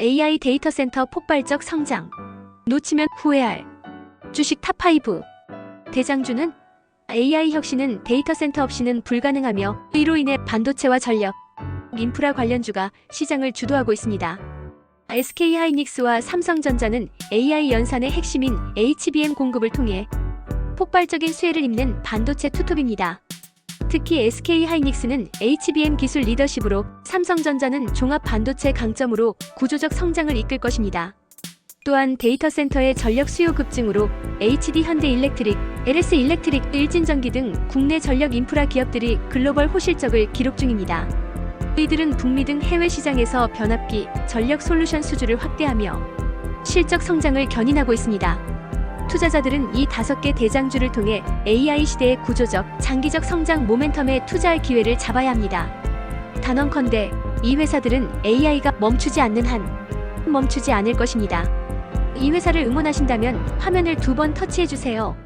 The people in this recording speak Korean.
AI 데이터 센터 폭발적 성장. 놓치면 후회할. 주식 탑5. 대장주는 AI 혁신은 데이터 센터 없이는 불가능하며 이로 인해 반도체와 전력, 인프라 관련주가 시장을 주도하고 있습니다. SK 하이닉스와 삼성전자는 AI 연산의 핵심인 HBM 공급을 통해 폭발적인 수혜를 입는 반도체 투톱입니다. 특히 SK 하이닉스는 HBM 기술 리더십으로 삼성전자는 종합 반도체 강점으로 구조적 성장을 이끌 것입니다. 또한 데이터 센터의 전력 수요 급증으로 HD 현대 일렉트릭, LS 일렉트릭, 일진전기 등 국내 전력 인프라 기업들이 글로벌 호실적을 기록 중입니다. 이들은 북미 등 해외 시장에서 변압기, 전력 솔루션 수주를 확대하며 실적 성장을 견인하고 있습니다. 투자자들은 이 다섯 개 대장주를 통해 AI 시대의 구조적, 장기적 성장 모멘텀에 투자할 기회를 잡아야 합니다. 단언컨대 이 회사들은 AI가 멈추지 않는 한 멈추지 않을 것입니다. 이 회사를 응원하신다면 화면을 두 번 터치해 주세요.